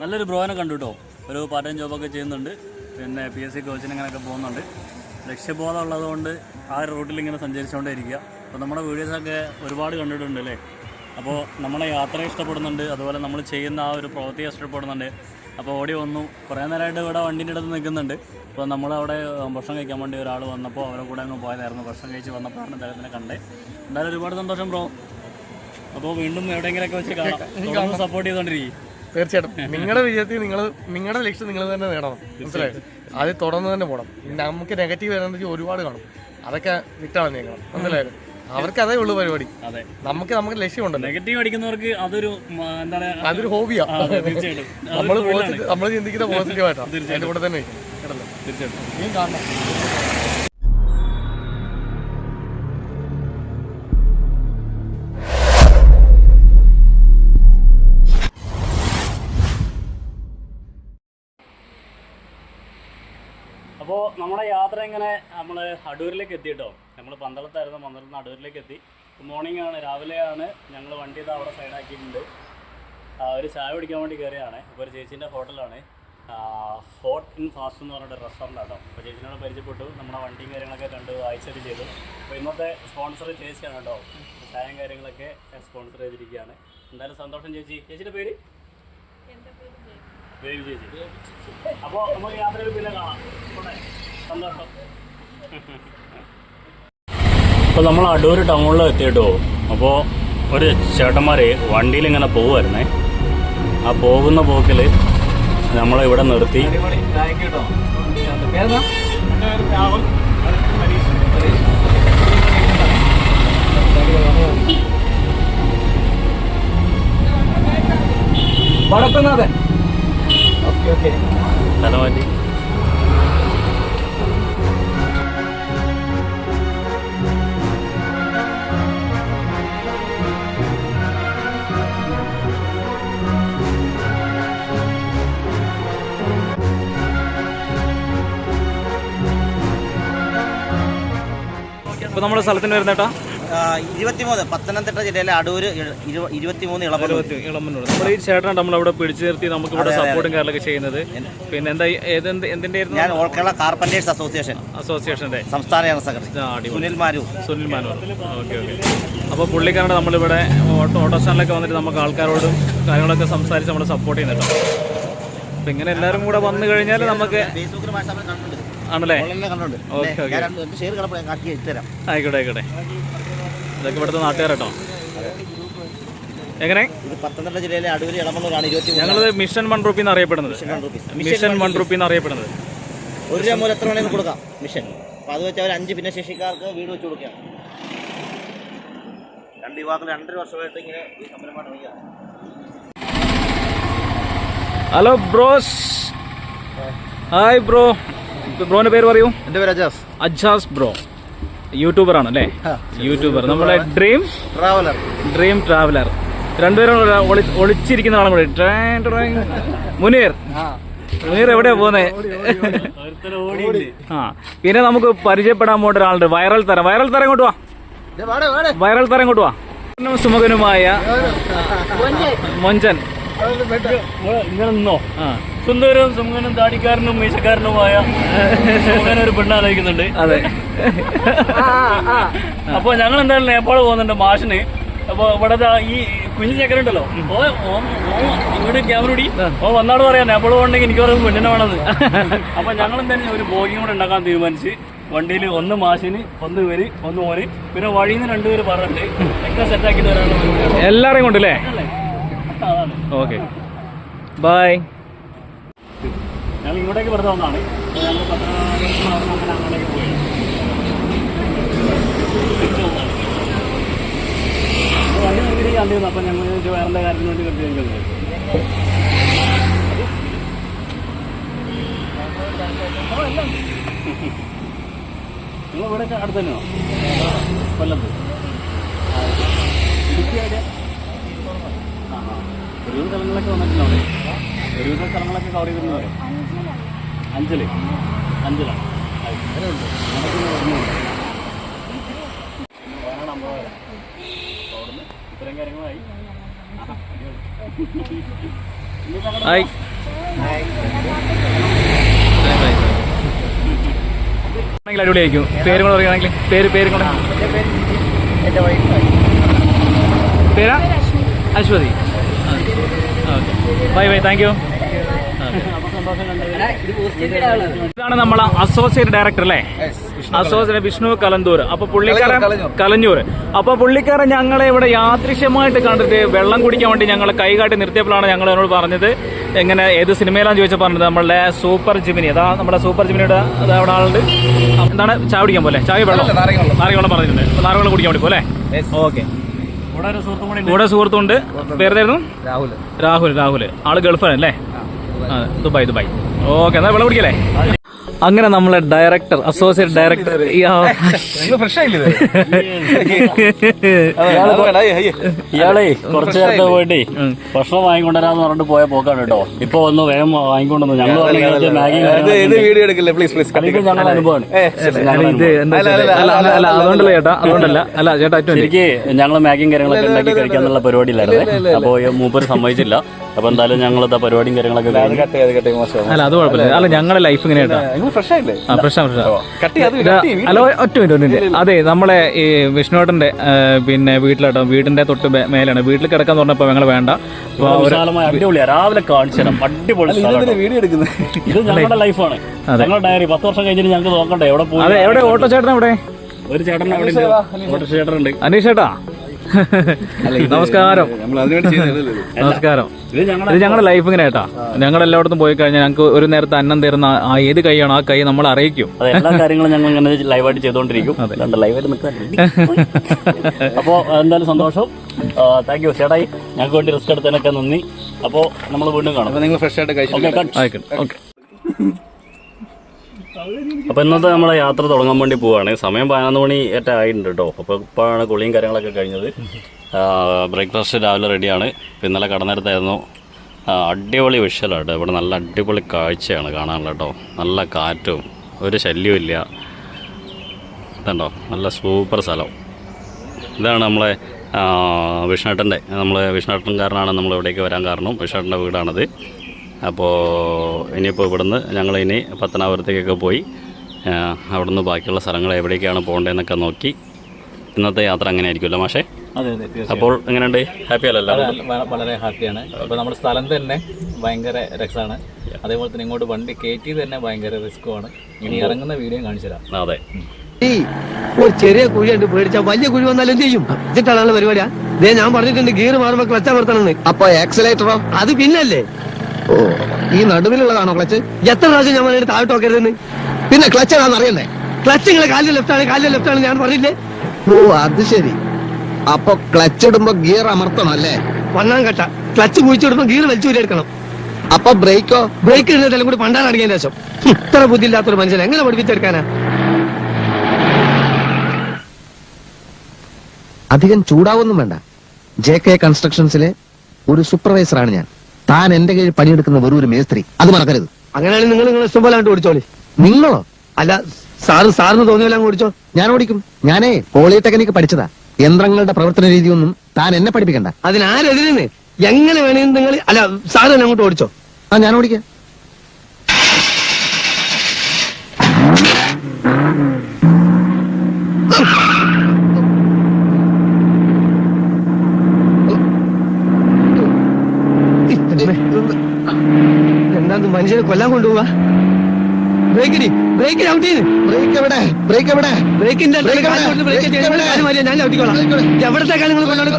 നല്ലൊരു ബ്രോനെ കണ്ടു കേട്ടോ ഒരു പാർട്ട് ടൈം ജോബൊക്കെ ചെയ്യുന്നുണ്ട്. പിന്നെ പി എസ് സി കോച്ചിന് അങ്ങനെയൊക്കെ പോകുന്നുണ്ട്. ലക്ഷ്യബോധം ഉള്ളതുകൊണ്ട് ആ റൂട്ടിൽ ഇങ്ങനെ സഞ്ചരിച്ചുകൊണ്ടേ ഇരിക്കുക അപ്പോൾ നമ്മുടെ വീഡിയോസൊക്കെ ഒരുപാട് കണ്ടിട്ടുണ്ട് അല്ലേ അപ്പോൾ നമ്മളെ യാത്ര ഇഷ്ടപ്പെടുന്നുണ്ട്. അതുപോലെ നമ്മൾ ചെയ്യുന്ന ആ ഒരു പ്രവൃത്തി ഇഷ്ടപ്പെടുന്നുണ്ട്. അപ്പോൾ ഓടി വന്നു. കുറേ നേരമായിട്ട് ഇവിടെ വണ്ടീന്റെ അടുത്ത് നിൽക്കുന്നുണ്ട്. അപ്പോൾ നമ്മളവിടെ ഭക്ഷണം കഴിക്കാൻ വേണ്ടി ഒരാൾ വന്നപ്പോൾ അവരെ കൂടെ അങ്ങ് പോയതായിരുന്നു. ഭക്ഷണം കഴിച്ച് വന്നപ്പോഴാണ് അദ്ദേഹത്തിനെ കണ്ടേ. എന്തായാലും ഒരുപാട് സന്തോഷം ബ്രോ. അപ്പോൾ വീണ്ടും എവിടെയെങ്കിലുമൊക്കെ വെച്ച് കാണാം. സപ്പോർട്ട് ചെയ്തുകൊണ്ടിരിക്കും തീർച്ചയായിട്ടും. നിങ്ങളുടെ വിജയത്തിൽ നിങ്ങൾ നിങ്ങളുടെ ലക്ഷ്യം നിങ്ങൾ തന്നെ നേടണം. മനസ്സിലായി? അത് തുടർന്ന് തന്നെ പോകണം നമുക്ക് നെഗറ്റീവ് എനർജി ഒരുപാട് കാണും. അതൊക്കെ വിട്ടാണ് നീക്കണം മനസ്സിലായത് അവർക്ക് അതേ ഉള്ളൂ പരിപാടി. അതെ. നമുക്ക് നമുക്ക് ലക്ഷ്യമുണ്ട് നെഗറ്റീവ് അടിക്കുന്നവർക്ക് അതൊരു എന്താ അതൊരു ഹോബിയാ അതെ, തീർച്ചയായിട്ടും. നമ്മൾ നമ്മൾ ചിന്തിക്കുന്ന പോസിറ്റീവായിട്ടാണ് അതിന്റെ കൂടെ തന്നെ തീർച്ചയായിട്ടും. അപ്പോൾ നമ്മുടെ യാത്ര ഇങ്ങനെ നമ്മൾ അടൂരിലേക്ക് എത്തി കേട്ടോ നമ്മൾ പന്തളത്തായിരുന്നു പന്തളത്ത് നിന്ന് അടൂരിലേക്ക് എത്തി. മോർണിംഗ് ആണ് രാവിലെയാണ് ഞങ്ങൾ വണ്ടി ഇത് അവിടെ സൈഡാക്കിയിട്ടുണ്ട് ഒരു ചായ കുടിക്കാൻ വേണ്ടി കയറിയാണ് അപ്പോൾ ഒരു ചേച്ചീന്റെ ഹോട്ടലാണ് ഹോട്ട് ഇൻ ഫാസ്റ്റ് എന്ന് പറഞ്ഞിട്ട് റെസ്റ്റോറന്റ് ആട്ടോ. അപ്പോൾ ചേച്ചിനോട് പരിചയപ്പെട്ടു. നമ്മുടെ വണ്ടിയും കാര്യങ്ങളൊക്കെ കണ്ട് വായിച്ചൊക്കെ ചെയ്തു. അപ്പോൾ ഇന്നത്തെ സ്പോൺസർ ചേച്ചിയാണ് കേട്ടോ ചായയും കാര്യങ്ങളൊക്കെ സ്പോൺസർ ചെയ്തിരിക്കുകയാണ്. എന്തായാലും സന്തോഷം ചേച്ചി. ചേച്ചിയുടെ പേര്? ബേബി ചേച്ചി അപ്പോൾ നമുക്ക് യാത്രയിൽ പിന്നെ കാണാം. സന്തോഷം. അപ്പോൾ നമ്മൾ അടൂർ ടൗണിൽ എത്തിയിട്ടോ? അപ്പോൾ ഒരു ചേട്ടന്മാർ വണ്ടിയിൽ ഇങ്ങനെ പോകുമായിരുന്നേ ആ പോകുന്ന പോക്കിൽ നമ്മളെ ഇവിടെ നിർത്തി. Vadakkunnathan okay okay. സ്ഥലം മാറ്റി. ഇപ്പോൾ നമ്മുടെ സ്ഥലത്തിന് വരുന്നേട്ടാ. ഇരുപത്തിമൂന്ന് പത്തനംതിട്ട ജില്ലയിലെ അടൂർ ഇരുപത്തിമൂന്ന് ഇളമ്പൂർ ഇളമന്നൂർ. നമ്മൾ ഈ ചേട്ടൻ നമ്മളവിടെ പിടിച്ചു നിർത്തി നമുക്ക് ഇവിടെ സപ്പോർട്ടും കാര്യങ്ങളൊക്കെ ചെയ്യുന്നത്. പിന്നെ എന്താ ഈ- ഏതെന്ത് ഞാൻ ഓൾ കേരള കാർപ്പന്റേഴ്സ് അസോസിയേഷൻ. അസോസിയേഷന്റെ സംസ്ഥാന ജനറൽ സെക്രട്ടറി. സുനിൽ മാരു. സുനിൽ മാനോർ ഓക്കെ ഓക്കെ. അപ്പോൾ പുള്ളിക്കാരുടെ നമ്മളിവിടെ ഓട്ടോ ഓട്ടോ സ്റ്റാൻഡിലൊക്കെ വന്നിട്ട് നമുക്ക് ആൾക്കാരോടും കാര്യങ്ങളൊക്കെ സംസാരിച്ച് നമ്മൾ സപ്പോർട്ട് ചെയ്യുന്നുണ്ട്. അപ്പോൾ ഇങ്ങനെ എല്ലാവരും കൂടെ വന്നു കഴിഞ്ഞാൽ നമുക്ക് ഫേസ്ബുക്കിൽ ആണല്ലേ? ആയിക്കോട്ടെ ആയിക്കോട്ടെ. ഇതൊക്കെ ഇവിടുത്തെ നാട്ടുകാരട്ടോ. എങ്ങനെ? പത്തനംതിട്ട ജില്ലയിലെ അടൂര് ഇളമണ്ണൂരാണ് ഇരുപത്തി ഞങ്ങളത് മിഷൻ വൺ റുപ്പി എന്ന് അറിയപ്പെടുന്നത്. Mission one rupee. എന്ന് അറിയപ്പെടുന്നത്. ഒരു രൂപ മൂലം എത്ര വേണമെങ്കിലും കൊടുക്കാം. മിഷൻ. അപ്പോൾ അത് വെച്ച് അവർ അഞ്ച് ഭിന്നശേഷിക്കാർക്ക് വീട് വെച്ച് കൊടുക്കുകയാണ്. രണ്ട് യുവാക്കൾ രണ്ടര വർഷമായിട്ട് ഇങ്ങനെ ഈ സംരംഭമാണ് വയ്യാണ് ഹലോ ബ്രോസ് ഹായ് ബ്രോ ബ്രോന്റെ പേര് പറയൂ? എന്റെ പേര് അജാസ്. അജാസ് ബ്രോ. യൂട്യൂബർ ആണ് അല്ലേ യൂട്യൂബർ നമ്മുടെ ഡ്രീം ട്രാവലർ ഡ്രീം ട്രാവലർ രണ്ടുപേരും ഒളിച്ചിരിക്കുന്ന ആളാണ്. മുനീർ. മുനീർ എവിടെയാ പോകുന്നേ ആ. പിന്നെ നമുക്ക് പരിചയപ്പെടാൻ പോകേണ്ട ഒരാളുണ്ട്. വൈറൽ തരം. വൈറൽ തരം ഇങ്ങോട്ട് വാ. വൈറൽ തരം ഇങ്ങോട്ട് വാ. സുമുഖനുമായ മൊഞ്ചൻ. ഇങ്ങനെ നിന്നോ? ആ സുന്ദരവും സുമനും താടിക്കാരനും മീശക്കാരനുമായ ഒരു പെണ്ണാലോചിക്കുന്നുണ്ട് അതെ. അപ്പൊ ഞങ്ങൾ എന്തായാലും നേപ്പാൾ പോകുന്നുണ്ട് മാഷിന്. അപ്പൊ ഇവിടെ ഈ കുഞ്ഞു ചക്കരുണ്ടല്ലോ ഓ ഓ ഇവിടെ ക്യാമറ ഓടി ഓ വന്നാട് പറയാം നേപ്പാൾ പോകണ്ടെങ്കിൽ എനിക്ക് പറയുന്നത് പെണ്ണിനെ വേണമെന്ന്. അപ്പൊ ഞങ്ങൾ എന്തായാലും ഒരു ബോഗിയും കൂടെ ഉണ്ടാക്കാൻ തീരുമാനിച്ച് വണ്ടിയിൽ ഒന്ന് മാഷിന് ഒന്ന് പേര് ഒന്ന് ഓന്. പിന്നെ വഴിയിൽ നിന്ന് രണ്ടുപേര് പറഞ്ഞിട്ട് ഒക്കെ സെറ്റാക്കിയിട്ട് വരാനുള്ള പരിപാടിയാണ്. എല്ലാരെയും കൊണ്ടല്ലേ? ഓക്കെ. ബൈ. ഞങ്ങൾ ഇങ്ങോട്ടേക്ക് വെറുതെ വന്നതാണ്. ഞങ്ങൾ പത്തനാപുരത്ത് അങ്ങോട്ടേക്ക് പോയി. വണ്ടി നിർത്തിയിട്ട് കണ്ടിരുന്നു അപ്പോൾ ഞങ്ങൾ വേറെ കാര്യത്തിന് വേണ്ടി നിർത്തിയിരിക്കുന്നത് നിങ്ങൾ ഇവിടെ അടുത്ത് തന്നെയോ കൊല്ലത്ത്. ഇടുക്കി ഒരുവിധ സ്ഥലങ്ങളൊക്കെ വന്നിട്ടുണ്ട് അവിടെ? ഒരുവിധ സ്ഥലങ്ങളൊക്കെ കവർ ചെയ്തിട്ടുണ്ടോ? അഞ്ചൽ. അഞ്ചലാണ്. കാര്യങ്ങളായി. ഹായ്. അടിപൊളിയായിരിക്കും. പേര് കൂടെ പറയുകയാണെങ്കിൽ പേര് പേര് കൂടെ പേരാ Aswathy. Bye bye thank you ഇതാണ് നമ്മളെ അസോസിയേറ്റ് ഡയറക്ടർ അല്ലേ അസോസിയേറ്റ് വിഷ്ണു കലന്തൂർ അപ്പൊ പുള്ളിക്കാരൻ കലഞ്ഞൂർ അപ്പൊ പുള്ളിക്കാരൻ ഞങ്ങളെ ഇവിടെ യാദൃശ്യമായിട്ട് കണ്ടിട്ട് വെള്ളം കുടിക്കാൻ വേണ്ടി ഞങ്ങളെ കൈകാട്ടി നിർത്തിയപ്പോഴാണ് ഞങ്ങൾ എന്നോട് പറഞ്ഞത്. എങ്ങനെ ഏത് സിനിമയിലാണെന്ന് ചോദിച്ചാൽ പറഞ്ഞത് നമ്മളുടെ സൂപ്പർ ജിമിനി അതാ നമ്മുടെ സൂപ്പർ ജിമിനിയുടെ അവിടെ ആളുണ്ട്. എന്താണ്? ചായ കുടിക്കാൻ പോലെ? ചായ വെള്ളം. നാരങ്ങ പറഞ്ഞിട്ടുണ്ട്. നാരങ്ങ വെള്ളം കുടിക്കാൻ വേണ്ടി പോലെ ഓക്കെ. കൂടെ സുഹൃത്തുണ്ട് പേരുതായിരുന്നു രാഹുൽ രാഹുൽ രാഹുൽ ആൾ ഗൾഫാണ് അല്ലേ? Dubai Dubai. ഓക്കെ എന്നാ വെള്ളം കുടിക്കല്ലേ? അങ്ങനെ നമ്മളെ ഡയറക്ടർ അസോസിയേറ്റ് ഡയറക്ടർ ഇയാളെ കുറച്ചു നേരത്തെ പോയിട്ടേ ഭക്ഷണം വാങ്ങിക്കൊണ്ടുവരാന്ന് പറഞ്ഞിട്ട് പോയ പോക്കാണ് കേട്ടോ. ഇപ്പൊ വന്ന് വേഗം വാങ്ങിക്കൊണ്ടു ഞങ്ങൾ വീഡിയോ എടുക്കില്ല? പ്ലീസ് പ്ലീസ് കളിക്കും ഞങ്ങളുടെ അനുഭവമാണ് ഇത് എന്താ വെച്ചാൽ അല്ല അതുകൊണ്ടല്ല ചേട്ടാ അതുകൊണ്ടല്ല. അല്ല. ചേട്ടാ ഏറ്റവും ശരിക്ക് ഞങ്ങൾ മാഗിയും കാര്യങ്ങളൊക്കെ ഉണ്ടാക്കി കഴിക്കാന്നുള്ള പരിപാടിയില്ലായിരുന്നേ അപ്പൊ മൂപ്പര് സമ്മതിച്ചില്ല. അപ്പൊ എന്തായാലും ഞങ്ങൾ പരിപാടിയും കാര്യങ്ങളൊക്കെ അല്ല അത് കുഴപ്പമില്ല. അല്ല ഞങ്ങളുടെ ലൈഫ് ഇങ്ങനെ അല്ല ഒറ്റ മിനിറ്റ് അതെ നമ്മളെ ഈ വിഷ്ണുവേട്ടന്റെ പിന്നെ വീട്ടിലോട്ടോ വീടിന്റെ തൊട്ട് മേലാണ്. വീട്ടിൽ കിടക്കാൻ പറഞ്ഞപ്പോ ഞങ്ങൾ വേണ്ട. രാവിലെ കാണിച്ചു തരാം. അടിപൊളി സ്ഥലം കേട്ടോ. വീഡിയോ എടുക്കുന്നത്? ഇത് ഞങ്ങളുടെ ലൈഫാണ് ഞങ്ങളുടെ ഡയറി പത്ത് വർഷം കഴിഞ്ഞിട്ട് ഞങ്ങൾക്ക് നോക്കണ്ടേ? എവിടെ പോയി എവിടെ? ഓട്ടോ ചേട്ടൻ എവിടെ? ഒരു ചേട്ടൻ അവിടെ ഉണ്ട്. ഓട്ടോ ചേട്ടനുണ്ട് അനീഷ് ചേട്ടാ നമസ്കാരം. നമസ്കാരം. ഇത് ഞങ്ങളുടെ ലൈഫ് ഇങ്ങനെ കേട്ടാ. ഞങ്ങൾ എല്ലായിടത്തും പോയി കഴിഞ്ഞാൽ ഞങ്ങൾക്ക് ഒരു നേരത്തെ അന്നം തരുന്ന ആ ഏത് കൈയാണ് ആ കൈ നമ്മൾ അറിയിക്കും. എല്ലാ കാര്യങ്ങളും ഞങ്ങൾ ഇങ്ങനെ ലൈവായിട്ട് ചെയ്തുകൊണ്ടിരിക്കും. ലൈവായിട്ട് അപ്പോൾ എന്തായാലും സന്തോഷം. താങ്ക് യു ചേട്ടായി ഞങ്ങൾക്ക് വേണ്ടി റിസ്ക് എടുത്തതിനൊക്കെ നന്ദി. അപ്പോൾ നമ്മൾ വീണ്ടും കാണാം. നിങ്ങൾ ഫ്രഷ് ആയിട്ട് കഴിച്ചു ഓക്കെ അപ്പോൾ ഇന്നത്തെ നമ്മളെ യാത്ര തുടങ്ങാൻ വേണ്ടി പോവുകയാണ് സമയം പതിനൊന്ന് മണി ഏറ്റ ആയിട്ടുണ്ട് കേട്ടോ അപ്പോൾ ഇപ്പോഴാണ് കുളിയും കാര്യങ്ങളൊക്കെ കഴിഞ്ഞത്. ബ്രേക്ക്ഫാസ്റ്റ് രാവിലെ റെഡിയാണ്. ഇന്നലെ കടന്നിടത്തായിരുന്നു അടിപൊളി വിഷലാണ് കേട്ടോ ഇവിടെ നല്ല അടിപൊളി കാഴ്ചയാണ് കാണാനുള്ള കേട്ടോ നല്ല കാറ്റും ഒരു ശല്യവും ഇല്ല. ഇതുണ്ടോ? നല്ല സൂപ്പർ സ്ഥലം. ഇതാണ് നമ്മളെ വിഷ്ണേട്ടന്റെ നമ്മൾ വിഷ്ണുട്ടൻകാരനാണ് നമ്മൾ ഇവിടേക്ക് വരാൻ കാരണം. വിഷ്ണുട്ടന്റെ വീടാണത്. അപ്പോൾ ഇനിയിപ്പോൾ ഇവിടുന്ന് ഞങ്ങൾ ഇനി പത്തനാപുരത്തേക്കൊക്കെ പോയി അവിടുന്ന് ബാക്കിയുള്ള സ്ഥലങ്ങൾ എവിടേക്കാണ് പോകേണ്ടതെന്നൊക്കെ നോക്കി ഇന്നത്തെ യാത്ര അങ്ങനെ ആയിരിക്കുമല്ലോ മാഷേ? അതെ അതെ അപ്പോൾ എങ്ങനെയുണ്ട്? ഹാപ്പി അല്ലല്ലോ വളരെ ഹാപ്പിയാണ്. അപ്പോൾ നമ്മുടെ സ്ഥലം തന്നെ ഭയങ്കര രസമാണ് അതേപോലെ തന്നെ ഇങ്ങോട്ട് വണ്ടി കയറ്റി തന്നെ ഭയങ്കര റിസ്ക്കുമാണ്. ഇനി ഇറങ്ങുന്ന വീഡിയോ കാണിച്ചു തരാം. അതെ. ഒരു ചെറിയ കുഴി ഉണ്ട് പേടിച്ചാ വലിയ കുഴി വന്നാൽ എന്ത് ചെയ്യും? എന്നിട്ടാണല്ലോ പരിപാടിയാ. ദേ ഞാൻ പറഞ്ഞിട്ടുണ്ട് ഗിയർ മാറുമ്പോ ക്ലച്ച് അമർത്തണമെന്ന് അപ്പൊ ആക്സലേറ്ററോ അത് പിന്നല്ലേ? ഈ നടുവിലുള്ളതാണോ ക്ലച്ച്? എത്ര പ്രാവശ്യം ഞാൻ പറഞ്ഞിട്ട് താഴോട്ട് നോക്കരുതെന്ന്? പിന്നെ ക്ലച്ച് ഏതാണെന്ന് അറിയണ്ടേ? ക്ലച്ച് നിങ്ങളെ കാലിൽ ലെഫ്റ്റ് ആണ് കാലിൽ ലെഫ്റ്റ് ആണ് ഞാൻ പറഞ്ഞില്ലേ? ഓ അത് ശരി. അപ്പൊ ക്ലച്ച് ഇടുമ്പോ ഗിയർ അമർത്തണം അല്ലേ? ഒന്നാം ഘട്ട ക്ലച്ച് കുഴിച്ചിടുമ്പോ ഗിയർ വലിച്ചു എടുക്കണം. അപ്പൊ ബ്രേക്കോ? ബ്രേക്ക് ഇടുന്നതെല്ലാം കൂടി പണ്ടാൻ അടങ്ങിയ ശേഷം. ഇത്ര ഇത്ര ബുദ്ധിയില്ലാത്തൊരു മനുഷ്യൻ എങ്ങനെ പഠിപ്പിച്ചെടുക്കാനാ? അധികം ചൂടാവൊന്നും വേണ്ട. ജെ കെ കൺസ്ട്രക്ഷൻസിലെ ഒരു സൂപ്പർവൈസറാണ് ഞാൻ. താൻ എന്റെ കീഴിൽ പണിയെടുക്കുന്ന വെറും ഒരു മേസ്ത്രി. അത് മറക്കരുത്. അങ്ങനെയാണെങ്കിൽ നിങ്ങൾ നിങ്ങൾ ഇഷ്ടം പോലെ അങ്ങോട്ട് ഓടിച്ചോളി. നിങ്ങളോ? അല്ല സാറ് സാറിന് തോന്നിയല്ല ഓടിച്ചോ. ഞാൻ ഓടിക്കും. ഞാനേ പോളിടെക്നിക് പഠിച്ചതാ. യന്ത്രങ്ങളുടെ പ്രവർത്തന രീതിയൊന്നും താൻ എന്നെ പഠിപ്പിക്കണ്ട. അതിനാരെതിരെ എങ്ങനെ വേണമെങ്കിൽ നിങ്ങൾ അല്ല സാറ് തന്നെ അങ്ങോട്ട് ഓടിച്ചോ. ആ ഞാൻ ഓടിക്കാം എന്താ ഇത് മനുഷ്യനെ കൊല്ലാൻ കൊണ്ടുപോവാ. ബ്രേക്കിന് ബ്രേക്ക് ഔട്ട് ചെയ്ത്. ബ്രേക്ക് എവിടെ? ബ്രേക്ക് എവിടെ? ബ്രേക്കിന്റെ ബ്രേക്ക്? ഞാൻ ഔട്ടിക്കോളാം കാലം നിങ്ങൾ കൊണ്ടാണ്.